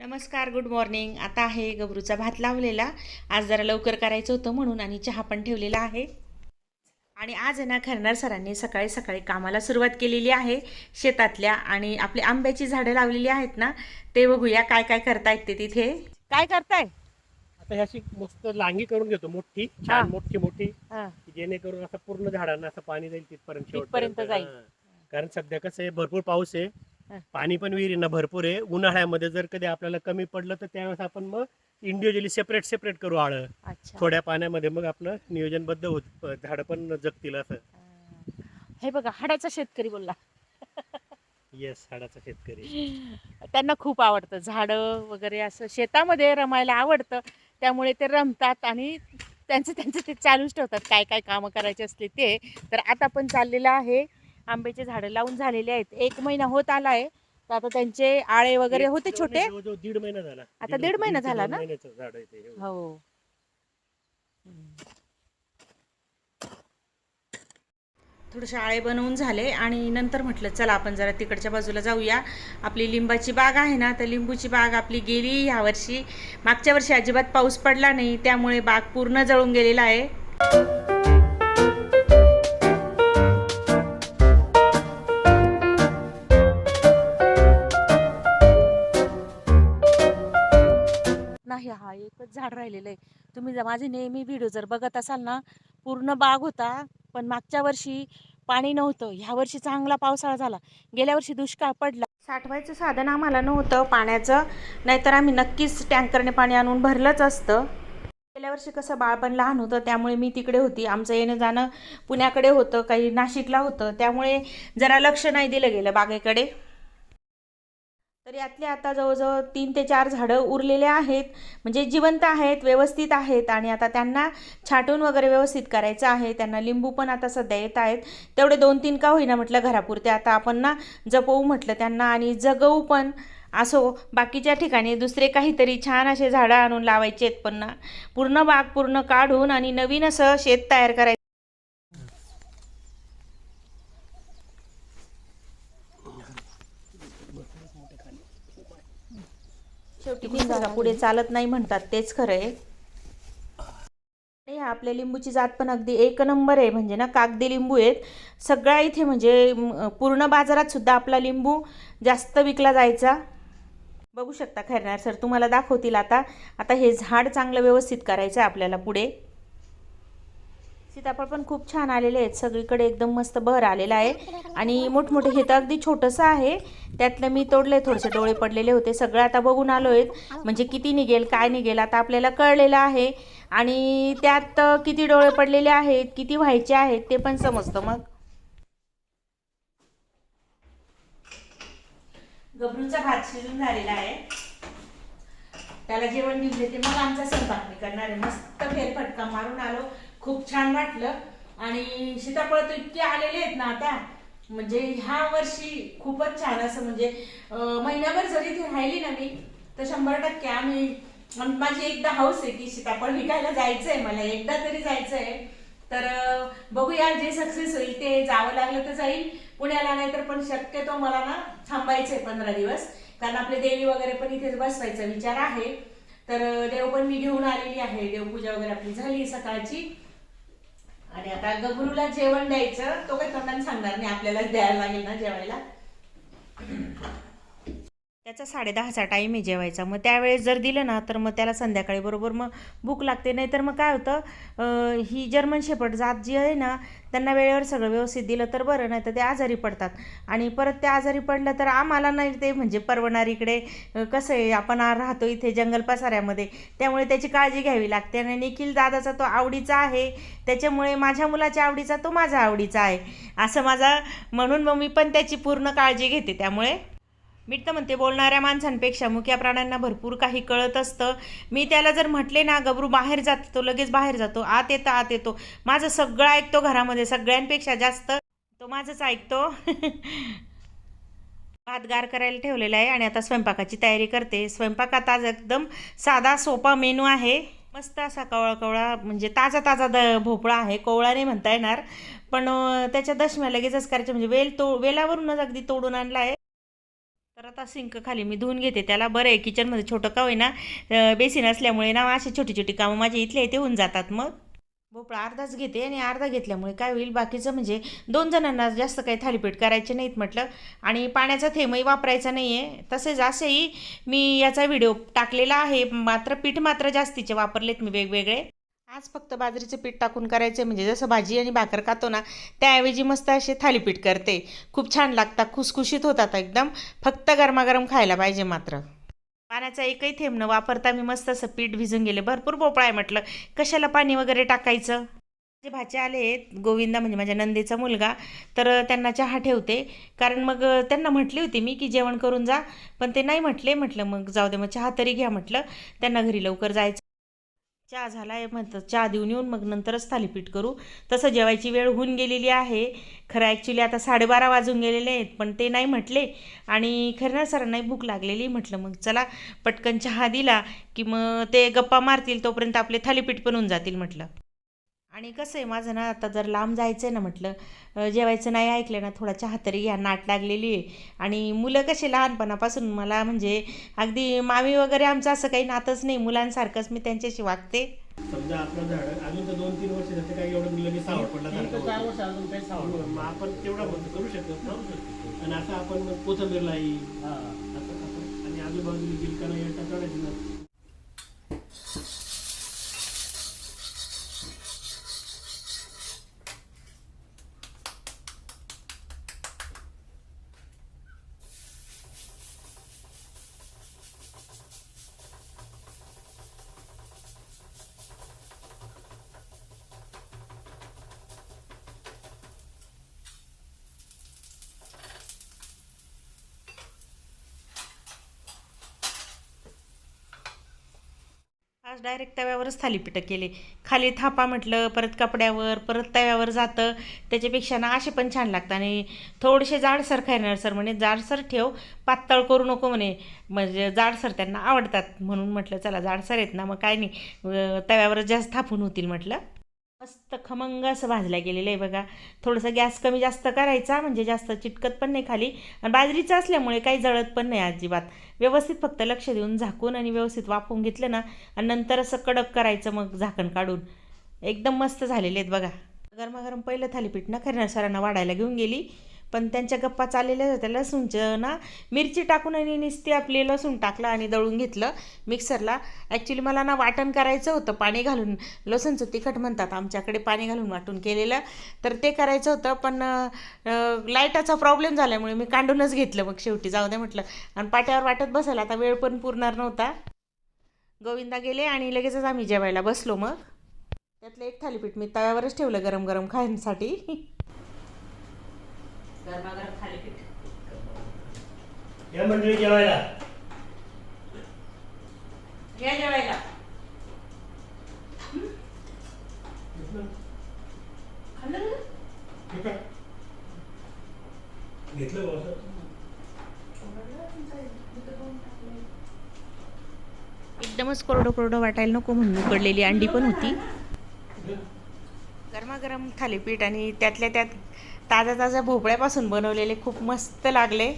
नमस्कार good morning आता आहे गबरूचा भात लावलेला आज जरा लवकर करायचं होतं म्हणून आणि चहा पण ठेवलेला आहे आणि आज आहे ना खरणार सरांनी सकाळी सकाळी कामाला सुरुवात केलेली आहे शेतातल्या आणि आपली आंब्याची झाडं लावलेली आहेत ना ते बघूया काय काय करतायत ते तिथे काय करताय आता ह्याची मस्त लांगी करून घेतो मोठी. छान मोठी मोठी हा, जेणेकरून असं पूर्ण झाडांना असं पाणी जाईल तिथपर्यंत तिथपर्यंत शेवटपर्यंत. जाईल. हा. कारण सध्या कसं आहे भरपूर पाऊस. आहे पाणी पण विहिरींना भरपूर आहे. उन्हाळ्यामध्ये जर कधी आपल्याला कमी पडलं तर त्यावेळेस आपण मग इंडिव्हिज्युअली सेपरेट सेपरेट करू आळ. थोड्या पाण्यामध्ये मग आपलं नियोजनबद्ध होत झाडं पण जगतील असं. हे बघा हाडाचा शेतकरी बोलला. येस झाडाचा शेतकरी. त्यांना खूप आवडतं. झाडं वगैरे असं शेतामध्ये रमायला आवडतं. त्यामुळे ते रमतात आणि त्यांचं त्यांचं ते चालूच ठेवतात. काय काय कामं करायचे असले ते. तर आता पण चाललेलं आहे आंब्याचे झाडं लावून झालेले आहेत. एक महिना होत आला आहे तर आता त्यांचे आळे वगैरे होते छोटे. जवळजवळ दीड महिना झाला. आता दीड महिना झाला ना? महिन्याचं झाड आहे ते हो. थोडेसे आळे बनवून झाले आणि नंतर म्हटलं चला आपण जरा तिकडच्या बाजूला जाऊया. आपली लिंबाची बाग आहे ना तर लिंबूची बाग आपली गेली ह्या वर्षी. मागच्या वर्षी अजिबात पाऊस पडला नाही त्यामुळे बाग पूर्ण जळून गेलेला आहे. एकच झाड राहिलेलं आहे. तुम्ही जर माझे नेहमी व्हिडिओ जर बघत असाल ना पूर्ण बाग होता पण मागच्या वर्षी पाणी नव्हतं. ह्या वर्षी चांगला पावसाळा झाला. गेल्या वर्षी दुष्काळ पडला. साठवायचं साधन आम्हाला नव्हतं पाण्याचं. नाहीतर आम्ही नक्कीच टँकरने पाणी आणून भरलंच असतं. गेल्या वर्षी कसं बाळ पण लहान होतं त्यामुळे मी तिकडे होती. आमचं येणं जाणं पुण्याकडे होतं काही नाशिकला होतं. त्यामुळे जरा लक्ष नाही दिलं गेलं बागेकडे. तर यातले आता जवळजवळ तीन ते चार झाडं उरलेले आहेत. म्हणजे जिवंत आहेत व्यवस्थित आहेत आणि आता त्यांना छाटून वगैरे व्यवस्थित करायचं आहे. त्यांना लिंबू पण आता सध्या येत आहेत. तेवढे दोन तीन का होईना म्हटलं घरापुरते. आता आपण ना जपवू म्हटलं त्यांना आणि जगवू पण असो. बाकीच्या ठिकाणी दुसरे काहीतरी छान असे झाडं आणून लावायचे आहेत पण ना. पूर्ण बाग पूर्ण काढून आणि नवीन असं शेत तयार करायचं शेवटी पुढे चालत नाही म्हणतात तेच खरं आहे. आपल्या लिंबूची जात पण अगदी एक नंबर आहे म्हणजे ना कागदी लिंबू आहेत. सगळ्या इथे म्हणजे पूर्ण बाजारात सुद्धा आपला लिंबू जास्त विकला जायचा. बघू शकता खैरनार सर तुम्हाला दाखवतील आता. आता हे झाड चांगलं व्यवस्थित करायचं आहे आपल्याला पुढे. सीताफळ पण खूप छान आलेले आहेत. सगळीकडे एकदम मस्त बहर आलेला आहे. आणि मोठमोठे हे तर अगदी छोटंसं आहे. त्यातलं मी तोडले थोडेसे डोळे पडलेले होते. सगळं आता बघून आलो आहेत म्हणजे किती निघेल काय निघेल आता आपल्याला कळलेलं आहे. आणि त्यात किती डोळे पडलेले आहेत किती व्हायचे आहेत ते पण समजतं मग. गबरूचा भात शिजून झालेला आहे. त्याला जेवण घेऊन देते मग आमचा स्वयंपाक मी करणार आहे. मस्त फेरफटका मारून आलो. खूप छान वाटलं. आणि सीताफळ तर इतके आलेले आहेत ना आता म्हणजे ह्या वर्षी खूपच छान असं म्हणजे महिन्याभर महिनाभर जरी ती राहिली ना मी तर शंभर टक्के आम्ही माझी एकदा हाऊस आहे की सीताफळ विकायला जायचंय मला एकदा तरी जायचं आहे तर बघूया जे सक्सेस होईल ते जावं लागलं तर जाईल पुण्याला नाही तर पण शक्यतो मला ना थांबायचंय पंधरा दिवस. कारण आपले देवी वगैरे पण इथेच बसवायचा विचार आहे. तर देव पण मी घेऊन आलेली आहे. देवपूजा वगैरे आपली झाली सकाळची. आणि आता गबरूला जेवण द्यायचं तो काही तोंडाने सांगणार नाही आपल्याला द्यायला लागेल ना जेवायला. त्याचा साडेदहाचा टाईम आहे जेवायचा. मग त्यावेळेस जर दिलं ना तर मग त्याला संध्याकाळी बरोबर मग भूक लागते. नाहीतर मग काय होतं ही जर्मन शेपट जात जी आहे ना त्यांना वेळेवर सगळं व्यवस्थित दिलं तर बरं नाही तर ते आजारी पडतात. आणि परत ते आजारी पडलं तर आम्हाला नाही ते म्हणजे परवणार इकडे. कसं आहे आपण राहतो इथे जंगल पसाऱ्यामध्ये. त्यामुळे त्याची काळजी घ्यावी लागते. आणि निखिल दादाचा तो आवडीचा आहे. त्याच्यामुळे माझ्या मुलाच्या आवडीचा तो माझा आवडीचा आहे. असं माझा म्हणून मग मी पण त्याची पूर्ण काळजी घेते. त्यामुळे मी तर म्हणते बोलणाऱ्या माणसांपेक्षा मुख्या प्राण्यांना भरपूर काही कळत असतं. मी त्याला जर म्हटले ना गबरू बाहेर जात तो लगेच बाहेर जातो. आत येतो आत येतो. माझं सगळं ऐकतो घरामध्ये सगळ्यांपेक्षा जास्त तो माझंच ऐकतो. भात गार करायला ठेवलेला आहे आणि आता स्वयंपाकाची तयारी करते. स्वयंपाकात आज एकदम साधा सोपा मेनू आहे. मस्त असा कवळा कवळा म्हणजे ताजा ताजा द भोपळा आहे. कोवळा नाही म्हणता येणार. पण त्याच्या दशम्या लगेचच करायच्या. म्हणजे वेल तो वेलावरूनच अगदी तोडून आणला आहे. तर आता सिंक खाली मी धुवून घेते. त्याला बरं आहे किचनमध्ये छोटं का होईना बेसिन असल्यामुळे ना अशी छोटी छोटी कामं माझे इथले इथे होऊन जातात मग. भोपळा अर्धाच घेते आणि अर्धा घेतल्यामुळे काय होईल बाकीचं म्हणजे दोन जणांना जास्त काही थालीपीठ करायचे नाहीत म्हटलं. आणि पाण्याचा थेंबही वापरायचा नाही आहे तसेच असेही मी याचा व्हिडिओ टाकलेला आहे मात्र पीठ मात्र जास्तीचे वापरलेत मी वेगवेगळे. आज फक्त बाजरीचं पीठ टाकून करायचे म्हणजे जसं भाजी आणि भाकर खातो ना त्याऐवजी मस्त असे थालीपीठ करते. खूप छान लागतात खुसखुशीत होतात एकदम. फक्त गरमागरम खायला पाहिजे मात्र. पाण्याचा एकही थेंब न वापरता मी मस्त असं पीठ भिजून गेले. भरपूर भोपळा आहे म्हटलं. कशाला पाणी वगैरे टाकायचं? माझे भाचे आले आहेत गोविंदा म्हणजे माझ्या नंदेचा मुलगा तर त्यांना चहा ठेवते. कारण मग त्यांना म्हटली होती मी की जेवण करून जा. पण ते नाही म्हटले. म्हटलं मग जाऊ दे मग चहा तरी घ्या म्हटलं. त्यांना घरी लवकर जायचं चहा झाला आहे म्हणतात चहा देऊन येऊन मग नंतरच थालीपीठ करू. तसं जेवायची वेळ होऊन गेलेली आहे. खरं ॲक्च्युली आता साडेबारा वाजून गेलेले आहेत पण ते नाही म्हटले. आणि खरं ना सरांनाही भूक लागलेली म्हटलं मग चला पटकन चहा दिला की मग ते गप्पा मारतील तोपर्यंत आपले थालीपीठ पण होऊन जातील म्हटलं. आणि कसं आहे माझं ना आता जर लांब जायचं आहे ना म्हटलं जेवायचं नाही ऐकलं ना थोडा चहा तरी घ्या नाट लागलेली आहे. आणि मुलं कसे लहानपणापासून मला म्हणजे अगदी मामी वगैरे आमचं असं काही नातंच नाही मुलांसारखंच मी त्यांच्याशी वागते. समजा आपलं झाड अजून तर दोन तीन वर्ष झाले काही एवढं लगेच सावड पडला चार वर्ष अजून काही सावड मग आपण तेवढा बंद करू शकतो ना आणि आता आपण कोथंबीरला येईल हा. असं असं. आणि आजूबाजूला गिलकाला येता काढायची ना आज डायरेक्ट तव्यावरच थालीपीठं केले. खाली थापा म्हटलं परत कपड्यावर परत तव्यावर जातं. त्याच्यापेक्षा ना असे पण छान लागतं. आणि थोडेसे जाडसर खायणार सर म्हणे जाडसर ठेव पातळ करू नको म्हणे. म्हणजे जाडसर त्यांना आवडतात म्हणून म्हटलं चला जाडसर आहेत ना मग काय नाही. तव्यावरच जास्त थापून होतील म्हटलं. मस्त खमंग असं भाजल्या गेलेलं आहे बघा. थोडंसं गॅस कमी जास्त करायचा म्हणजे जास्त चिटकत पण नाही खाली. आणि बाजरीचं असल्यामुळे काही जळत पण नाही अजिबात. व्यवस्थित फक्त लक्ष देऊन झाकून आणि व्यवस्थित वाफवून घेतलं ना आणि नंतर असं कडक करायचं मग झाकण काढून. एकदम मस्त झालेले आहेत बघा. गरमागरम पहिलं थालीपीठ ना खऱ्या सरांना वाढायला घेऊन गेली. पण त्यांच्या गप्पा चाललेल्या होत्या. लसूणचं ना मिरची टाकून आणि नुसती आपली लसूण टाकलं आणि दळून घेतलं मिक्सरला. ॲक्च्युली मला ना वाटण करायचं होतं पाणी घालून. लसूणचं तिखट म्हणतात आमच्याकडे पाणी घालून वाटून केलेलं. तर ते करायचं होतं पण लाईटाचा प्रॉब्लेम झाल्यामुळे मी कांडूनच घेतलं मग शेवटी. जाऊ दे म्हटलं. आणि पाट्यावर वाटत बसायला आता वेळ पण पुरणार नव्हता. गोविंदा गेले आणि लगेचच आम्ही जेवायला बसलो मग. त्यातलं एक थालीपीठ मी तव्यावरच ठेवलं गरम गरम खाण्यासाठी. गरमागरम थालीपीठ. या मंडळी जेवायला. या जेवायला. खाल्लं? घेतलं. एकदमच कोरडं कोरडं वाटायला नको म्हणून उकडलेली अंडी पण होती. गरमागरम थालीपीठ आणि त्यातल्या त्यात ताज्या ताज्या भोपळ्यापासून बनवलेले खूप मस्त लागले.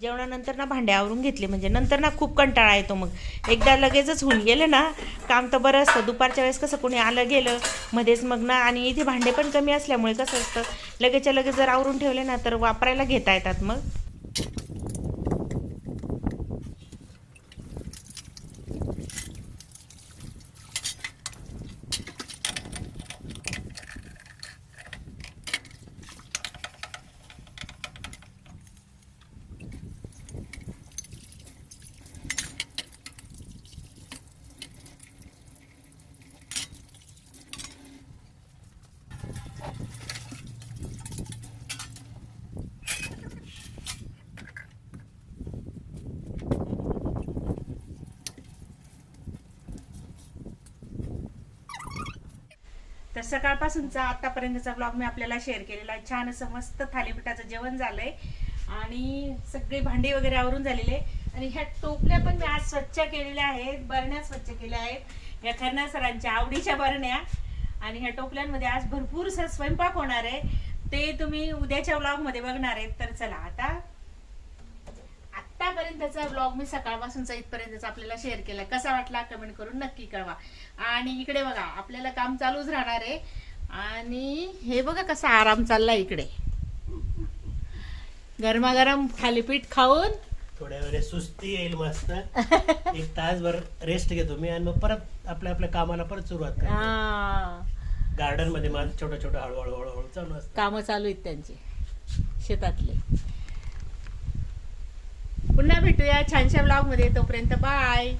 जेवणानंतर ना भांडे आवरून घेतले म्हणजे नंतर ना खूप कंटाळा येतो मग. एकदा लगेचच होऊन गेलं ना काम तर बरं असतं. दुपारच्या वेळेस कसं कोणी आलं गेलं मध्येच मग ना आणि इथे भांडे पण कमी असल्यामुळे कसं असतं लगेचच्या लगेच जर आवरून ठेवले ना तर वापरायला घेता येतात मग. तर सकाळपासूनचा आत्तापर्यंतचा ब्लॉग मी आपल्याला शेअर केलेला आहे. छान असं मस्त थालीपीठाचं जेवण झालंय. आणि सगळी भांडी वगैरे आवरून झालेले आणि ह्या टोपल्या पण मी आज स्वच्छ केलेल्या आहेत. बरण्या स्वच्छ केल्या आहेत. या खरण्या सरांच्या आवडीच्या बरण्या. आणि ह्या टोपल्यांमध्ये आज भरपूर स्वयंपाक होणार आहे. ते तुम्ही उद्याच्या ब्लॉगमध्ये बघणार आहेत. तर चला आता आतापर्यंतचा ब्लॉग मी सकाळपासूनचा इथपर्यंतचा आपल्याला शेअर केला कसा वाटला कमेंट करून नक्की कळवा. आणि इकडे बघा आपल्याला काम चालूच राहणार आहे. आणि हे बघा कसा आराम चाललाय इकडे. गरमागरम थालीपीठ खाऊन. थोड्या वेळ सुस्ती येईल मस्त. एक तासभर रेस्ट घेतो मी आणि मग परत आपल्या आपल्या कामाला परत सुरुवात करतो. हा, गार्डनमध्ये माझं छोटं छोटं हळूहळू हळूहळू चालू असतं. कामं चालू आहेत त्यांचे. शेतातले. पुन्हा भेटूया छानशा ब्लॉगमध्ये. तोपर्यंत बाय